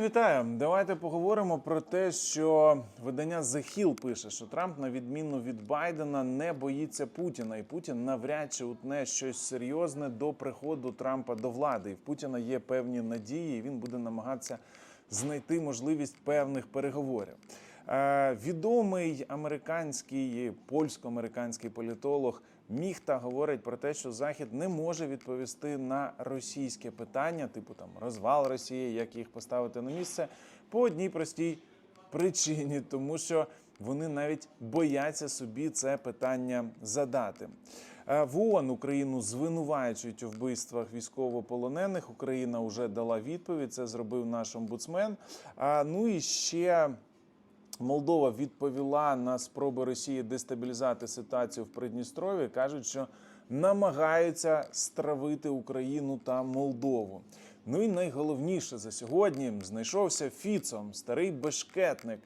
Вітаю! Давайте поговоримо про те, що видання The Hill пише, що Трамп, на відміну від Байдена, не боїться Путіна, і Путін навряд чи утне щось серйозне до приходу Трампа до влади. І в Путіна є певні надії, і він буде намагатися знайти можливість певних переговорів. Е, відомий американський польсько-американський політолог Міхта говорить про те, що Захід не може відповісти на російське питання, типу там розвал Росії, як їх поставити на місце, по одній простій причині, тому що вони навіть бояться собі це питання задати. Е, В ООН Україну звинувачують у вбивствах військовополонених. Україна вже дала відповідь. Це зробив наш омбудсмен. А ну і ще. Молдова відповіла на спроби Росії дестабілізувати ситуацію в Придністрові. кажуть, що намагаються стравити Україну та Молдову. Ну і найголовніше за сьогодні знайшовся Фіцом, старий бешкетник.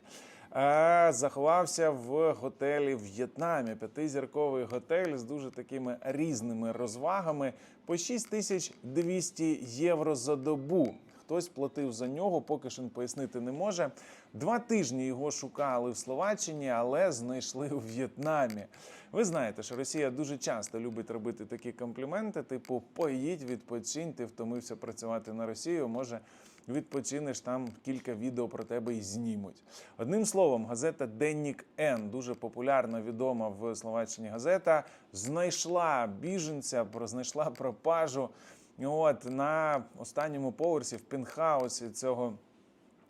Заховався в готелі в В'єтнамі. П'ятизірковий готель з дуже такими різними розвагами по 6200 євро за добу. Хтось платив за нього, поки що пояснити не може. Два тижні його шукали в Словаччині, але знайшли у В'єтнамі. Ви знаєте, що Росія дуже часто любить робити такі компліменти: типу, поїдь, відпочинь, ти втомився працювати на Росію. Може, відпочинеш там кілька відео про тебе і знімуть. Одним словом, газета Деннік Н, дуже популярна, відома в Словаччині газета, знайшла біженця, знайшла пропажу. От на останньому поверсі в пентхаусі цього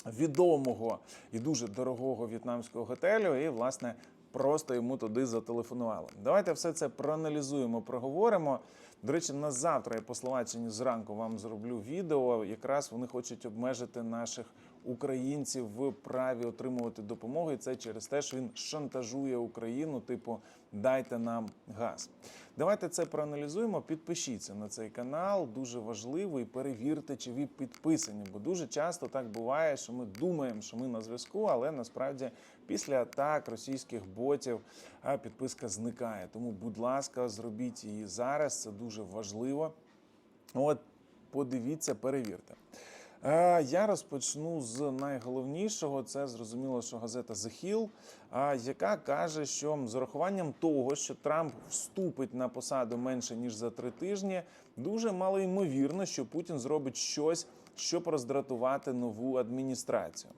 відомого і дуже дорогого в'єтнамського готелю, і власне просто йому туди зателефонували. Давайте все це проаналізуємо, проговоримо. До речі, на завтра я по Словаччині зранку вам зроблю відео. Якраз вони хочуть обмежити наших українців в праві отримувати допомогу. І це через те, що він шантажує Україну, типу дайте нам газ. Давайте це проаналізуємо. Підпишіться на цей канал, дуже важливо, і перевірте, чи ви підписані. Бо дуже часто так буває, що ми думаємо, що ми на зв'язку, але насправді після атак російських ботів підписка зникає. Тому, будь ласка, зробіть її зараз. Це дуже важливо. От, подивіться, перевірте. Е, Я розпочну з найголовнішого. Це зрозуміло, що газета The Hill, а, яка каже, що з урахуванням того, що Трамп вступить на посаду менше ніж за три тижні, дуже мало ймовірно, що Путін зробить щось, щоб роздратувати нову адміністрацію.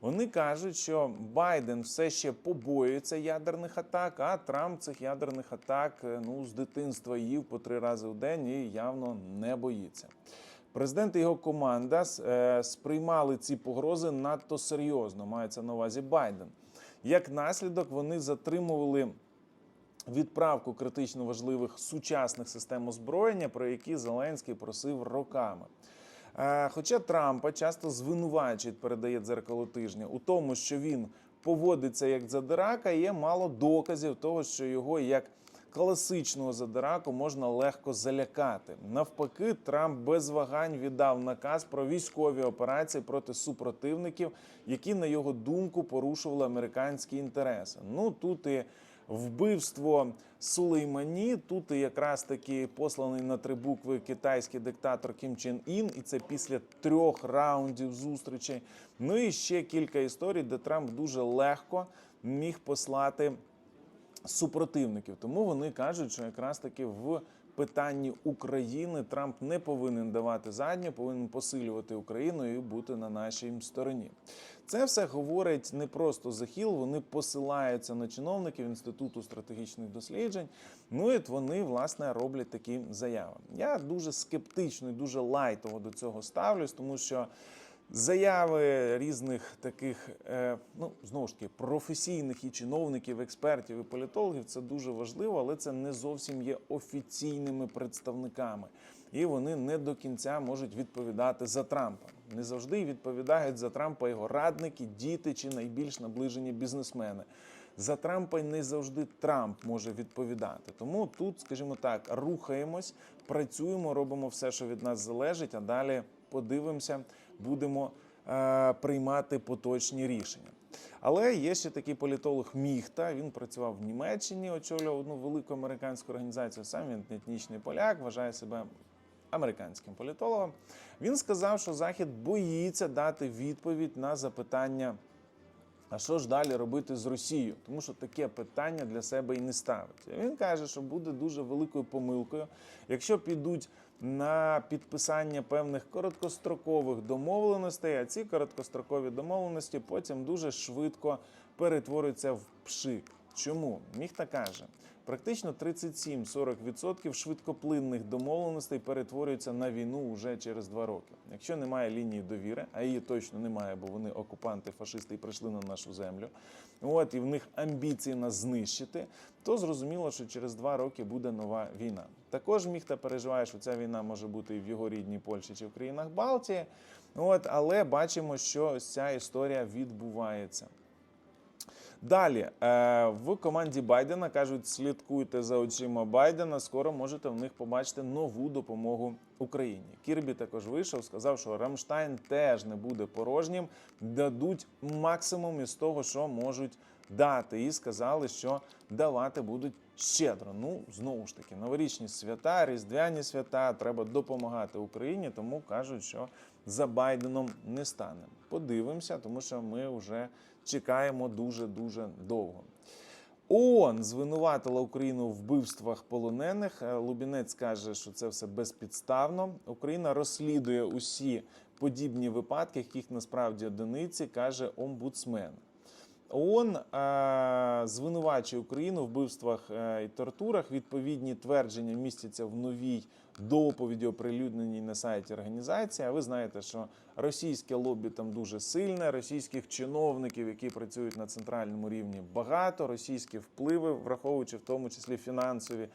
Вони кажуть, що Байден все ще побоюється ядерних атак, а Трамп цих ядерних атак е, ну з дитинства їв по три рази в день і явно не боїться. Президент і його команда е, сприймали ці погрози надто серйозно. Мається на увазі Байден. Як наслідок, вони затримували відправку критично важливих сучасних систем озброєння, про які Зеленський просив роками. Е, Хоча Трампа часто звинувачують, передає дзеркало тижня, у тому, що він поводиться як задирака, є мало доказів того, що його як класичного задираку можна легко залякати. Навпаки, Трамп без вагань віддав наказ про військові операції проти супротивників, які, на його думку, порушували американські інтереси. Ну тут і вбивство Сулеймані, тут і якраз таки посланий на три букви китайський диктатор Кім Чен Ін, і це після трьох раундів зустрічей. Ну і ще кілька історій, де Трамп дуже легко міг послати супротивників. Тому вони кажуть, що якраз таки в питанні України Трамп не повинен давати задню, повинен посилювати Україну і бути на нашій стороні. Це все говорить не просто захіл, вони посилаються на чиновників інституту стратегічних досліджень. Ну і вони власне роблять такі заяви. Я дуже скептично і дуже лайтово до цього ставлюсь, тому що. Заяви різних таких, е, ну знову ж таки, професійних і чиновників, експертів і політологів це дуже важливо, але це не зовсім є офіційними представниками, і вони не до кінця можуть відповідати за Трампа. Не завжди відповідають за Трампа його радники, діти чи найбільш наближені бізнесмени. За Трампа не завжди Трамп може відповідати. Тому тут, скажімо так, рухаємось, працюємо, робимо все, що від нас залежить, а далі подивимося, будемо е, приймати поточні рішення. Але є ще такий політолог Міхта. Він працював в Німеччині, очолював одну велику американську організацію. Сам він етнічний поляк, вважає себе американським політологом. Він сказав, що Захід боїться дати відповідь на запитання. А що ж далі робити з Росією? Тому що таке питання для себе і не ставить. Він каже, що буде дуже великою помилкою, якщо підуть на підписання певних короткострокових домовленостей, а ці короткострокові домовленості потім дуже швидко перетворюються в пшик. Чому? Міхта каже, практично 37-40% швидкоплинних домовленостей перетворюються на війну вже через два роки. Якщо немає лінії довіри, а її точно немає, бо вони окупанти, фашисти і прийшли на нашу землю. От і в них амбіції нас знищити, то зрозуміло, що через два роки буде нова війна. Також Міхта переживає, що ця війна може бути і в його рідній Польщі чи в країнах Балтії. От, але бачимо, що ця історія відбувається. Далі е, в команді Байдена кажуть, слідкуйте за очима Байдена. Скоро можете в них побачити нову допомогу Україні. Кірбі також вийшов, сказав, що Рамштайн теж не буде порожнім, дадуть максимум із того, що можуть дати. І сказали, що давати будуть щедро. Ну знову ж таки, новорічні свята, різдвяні свята. Треба допомагати Україні, тому кажуть, що за Байденом не стане. Подивимося, тому що ми вже чекаємо дуже дуже довго. ООН звинуватила Україну в вбивствах полонених. Е, Лубінець каже, що це все безпідставно. Україна розслідує усі подібні випадки, яких насправді одиниці, каже омбудсмен. ООН е, звинувачує Україну в вбивствах е, і тортурах. Відповідні твердження містяться в новій доповіді, оприлюдненій на сайті організації. А ви знаєте, що російське лобі там дуже сильне, російських чиновників, які працюють на центральному рівні, багато. Російські впливи, враховуючи в тому числі фінансові,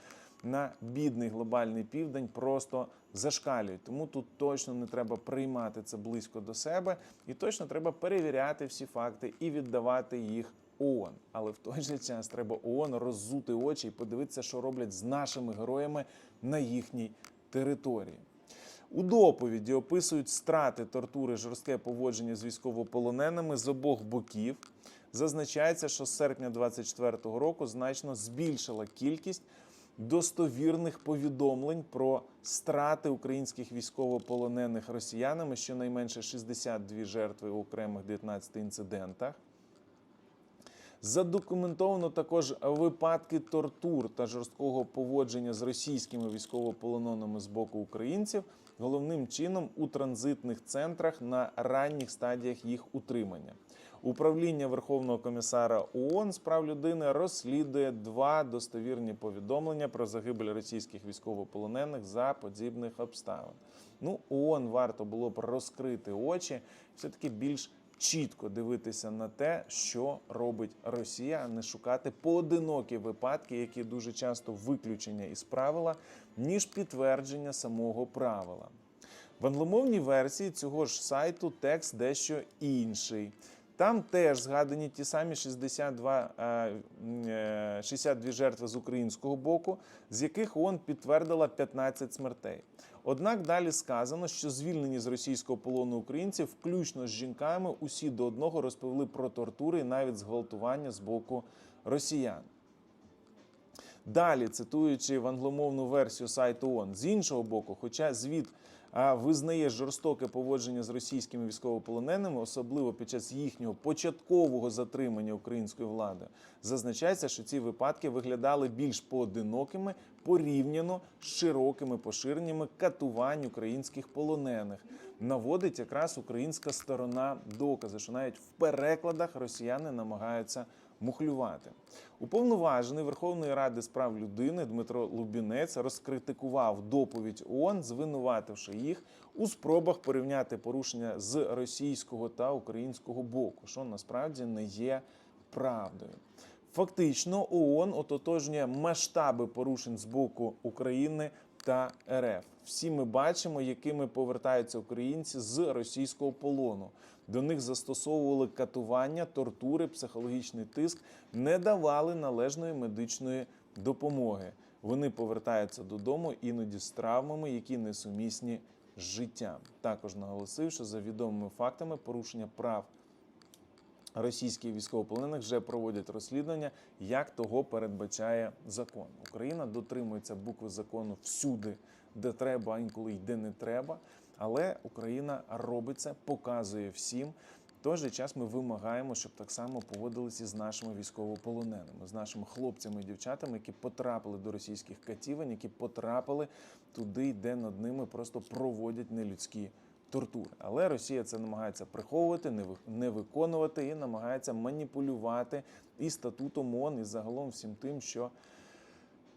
на бідний глобальний південь, просто зашкалюють. Тому тут точно не треба приймати це близько до себе, і точно треба перевіряти всі факти і віддавати їх ООН. Але в той же час треба ООН роззути очі і подивитися, що роблять з нашими героями на їхній території. У доповіді описують страти, тортури, жорстке поводження з військовополоненими з обох боків. Зазначається, що з серпня 2024 року значно збільшила кількість достовірних повідомлень про страти українських військовополонених росіянами, щонайменше 62 жертви у окремих 19 інцидентах. Задокументовано також випадки тортур та жорсткого поводження з російськими військовополоненими з боку українців, головним чином у транзитних центрах на ранніх стадіях їх утримання. Управління Верховного комісара ООН з прав людини розслідує два достовірні повідомлення про загибель російських військовополонених за подібних обставин. Ну, ООН варто було б розкрити очі, все таки більш чітко дивитися на те, що робить Росія, а не шукати поодинокі випадки, які дуже часто виключення із правила, ніж підтвердження самого правила. В англомовній версії цього ж сайту текст дещо інший. Там теж згадані ті самі 62, е, е, 62 жертви з українського боку, з яких ООН підтвердила 15 смертей. Однак далі сказано, що звільнені з російського полону українці, включно з жінками, усі до одного розповіли про тортури і навіть зґвалтування з боку росіян. Далі, цитуючи в англомовну версію сайту ООН, з іншого боку, хоча звіт визнає жорстоке поводження з російськими військовополоненими, особливо під час їхнього початкового затримання української влади, зазначається, що ці випадки виглядали більш поодинокими порівняно з широкими поширеннями катувань українських полонених. Наводить якраз українська сторона докази, що навіть в перекладах росіяни намагаються мухлювати. Уповноважений Верховної Ради з прав людини Дмитро Лубінець розкритикував доповідь ООН, звинувативши їх у спробах порівняти порушення з російського та українського боку, що насправді не є правдою. Фактично, ООН ототожнює масштаби порушень з боку України та РФ. Всі ми бачимо, якими повертаються українці з російського полону. До них застосовували катування, тортури, психологічний тиск, не давали належної медичної допомоги. Вони повертаються додому іноді з травмами, які несумісні з життям. Також наголосив, що за відомими фактами порушення прав російських військовополонених вже проводять розслідування, як того передбачає закон. Україна дотримується букви закону всюди, де треба, а інколи й де не треба. Але Україна робить це, показує всім. В той же час ми вимагаємо, щоб так само поводилися з нашими військовополоненими, з нашими хлопцями і дівчатами, які потрапили до російських катівень, які потрапили туди, де над ними просто проводять нелюдські тортури. Але Росія це намагається приховувати, не ви- не виконувати і намагається маніпулювати і статутом ООН, і загалом всім тим, що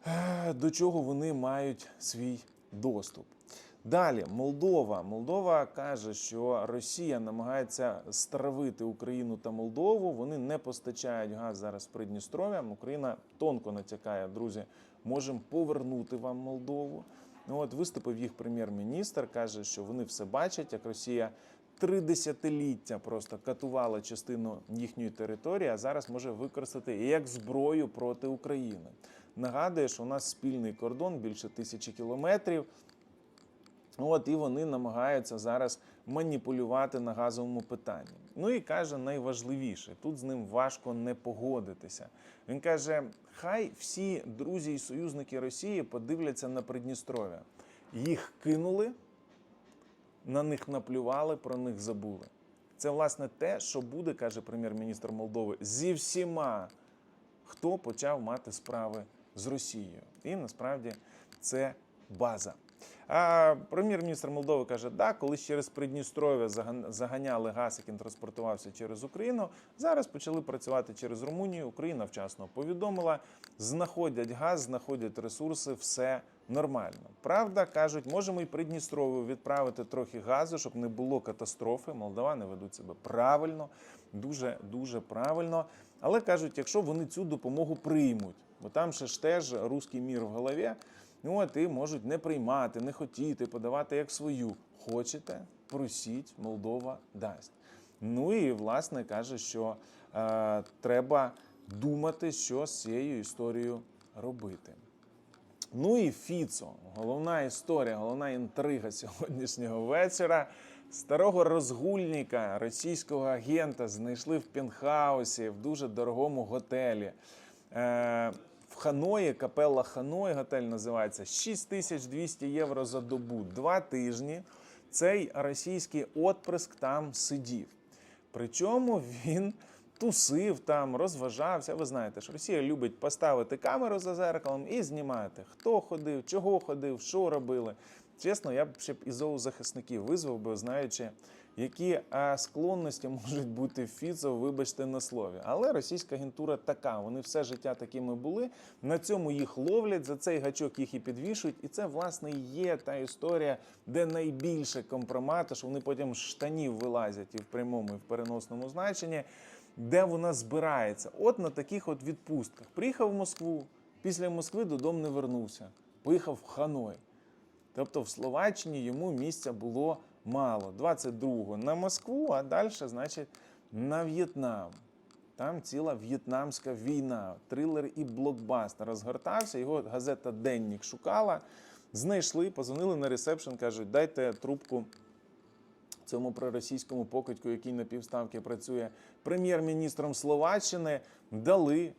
е, до чого вони мають свій доступ. Далі, Молдова. Молдова каже, що Росія намагається стравити Україну та Молдову. Вони не постачають газ зараз в Придністров'я. Україна тонко натякає, друзі, можемо повернути вам Молдову. Ну от виступив їх прем'єр-міністр, каже, що вони все бачать, як Росія три десятиліття просто катувала частину їхньої території, а зараз може використати як зброю проти України. Нагадує, що у нас спільний кордон більше тисячі кілометрів. От і вони намагаються зараз маніпулювати на газовому питанні. Ну і каже найважливіше, тут з ним важко не погодитися. Він каже: хай всі друзі і союзники Росії подивляться на Придністров'я. Їх кинули, на них наплювали, про них забули. Це власне те, що буде, каже прем'єр-міністр Молдови, зі всіма, хто почав мати справи з Росією. І насправді це база. А прем'єр-міністр Молдови каже: да, коли через Придністров'я заганяли газ, який транспортувався через Україну, зараз почали працювати через Румунію. Україна вчасно повідомила, знаходять газ, знаходять ресурси, все нормально. Правда, кажуть, можемо і Придністров'ю відправити трохи газу, щоб не було катастрофи. Молдавани ведуть себе правильно, дуже дуже правильно. Але кажуть, якщо вони цю допомогу приймуть, бо там ще ж теж руський мір в голові. Ну, от і можуть не приймати, не хотіти, подавати як свою. Хочете, просіть, Молдова дасть. Ну і власне каже, що е, треба думати, що з цією історією робити. Ну і Фіцо, головна історія, головна інтрига сьогоднішнього вечора. Старого розгульника, російського агента знайшли в пентхаусі в дуже дорогому готелі. Е, Ханої, капелла Ханой, готель називається 6200 євро за добу. Два тижні цей російський отприск там сидів. Причому він тусив там, розважався. Ви знаєте, що Росія любить поставити камеру за зеркалом і знімати, хто ходив, чого ходив, що робили. Чесно, я б ще б і зоозахисників визвав би, знаючи, які склонності можуть бути Фіцо, вибачте на слові. Але російська агентура така, вони все життя такими були. На цьому їх ловлять, за цей гачок їх і підвішують. І це, власне, є та історія, де найбільше компромату, що вони потім з штанів вилазять і в прямому, і в переносному значенні, де вона збирається. От на таких от відпустках. Приїхав в Москву, після Москви додому не вернувся. Поїхав в Ханой. Тобто в Словаччині йому місця було мало. 22-го на Москву, а далі, значить, на В'єтнам. Там ціла в'єтнамська війна, трилер і блокбастер розгортався. Його газета Деннік шукала, знайшли, позвонили на ресепшн, кажуть, дайте трубку цьому проросійському покидьку, який на півставки працює прем'єр-міністром Словаччини. Дали,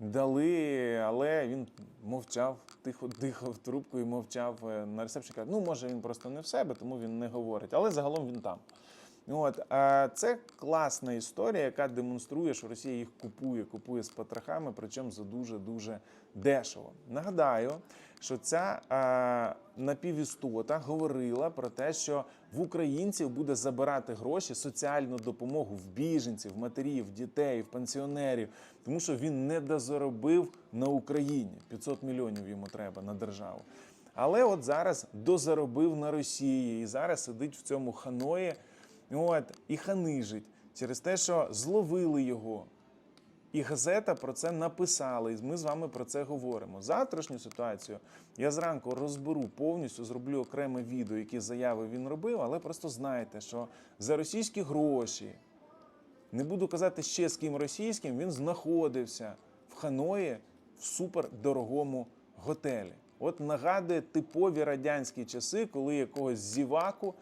дали, але він мовчав, тихо дихав трубку і мовчав е, на ресепшн. Каже, ну може він просто не в себе, тому він не говорить. Але загалом він там. От а це класна історія, яка демонструє, що Росія їх купує, купує з потрохами, причому за дуже дуже дешево. Нагадаю, що ця а, напівістота говорила про те, що в українців буде забирати гроші, соціальну допомогу в біженців, матерів, дітей, в пенсіонерів, тому що він не дозаробив на Україні 500 мільйонів йому треба на державу. Але от зараз дозаробив на Росії і зараз сидить в цьому ханої. От, і ханижить через те, що зловили його. І газета про це написала, і ми з вами про це говоримо. Завтрашню ситуацію я зранку розберу повністю, зроблю окреме відео, які заяви він робив, але просто знайте, що за російські гроші, не буду казати ще з ким російським, він знаходився в Ханої в супердорогому готелі. От нагадує типові радянські часи, коли якогось зіваку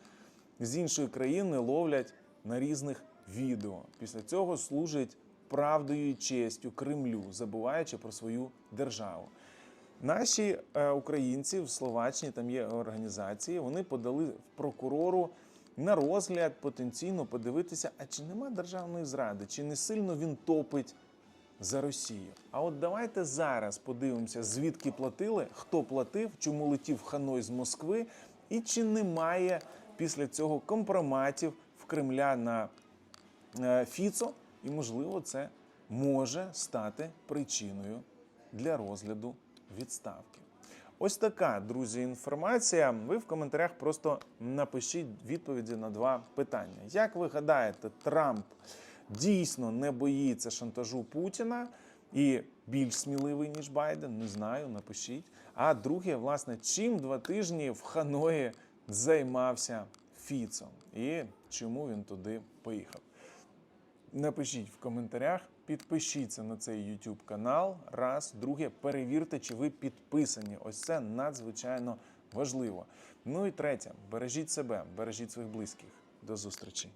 з іншої країни ловлять на різних відео. Після цього служить правдою і честю Кремлю, забуваючи про свою державу. Наші е, українці в Словаччині, там є організації, вони подали в прокурору на розгляд потенційно подивитися, а чи нема державної зради, чи не сильно він топить за Росію. А от давайте зараз подивимося, звідки платили, хто платив, чому летів Ханой з Москви, і чи немає після цього компроматів в Кремля на е, Фіцо, і можливо це може стати причиною для розгляду відставки. Ось така, друзі, інформація. Ви в коментарях просто напишіть відповіді на два питання. Як ви гадаєте, Трамп дійсно не боїться шантажу Путіна і більш сміливий, ніж Байден? Не знаю, напишіть. А друге, власне, чим два тижні в Ханої займався Фіцо і чому він туди поїхав? Напишіть в коментарях, підпишіться на цей YouTube канал. Раз, друге, перевірте, чи ви підписані. Ось це надзвичайно важливо. Ну і третє, бережіть себе, бережіть своїх близьких. До зустрічі.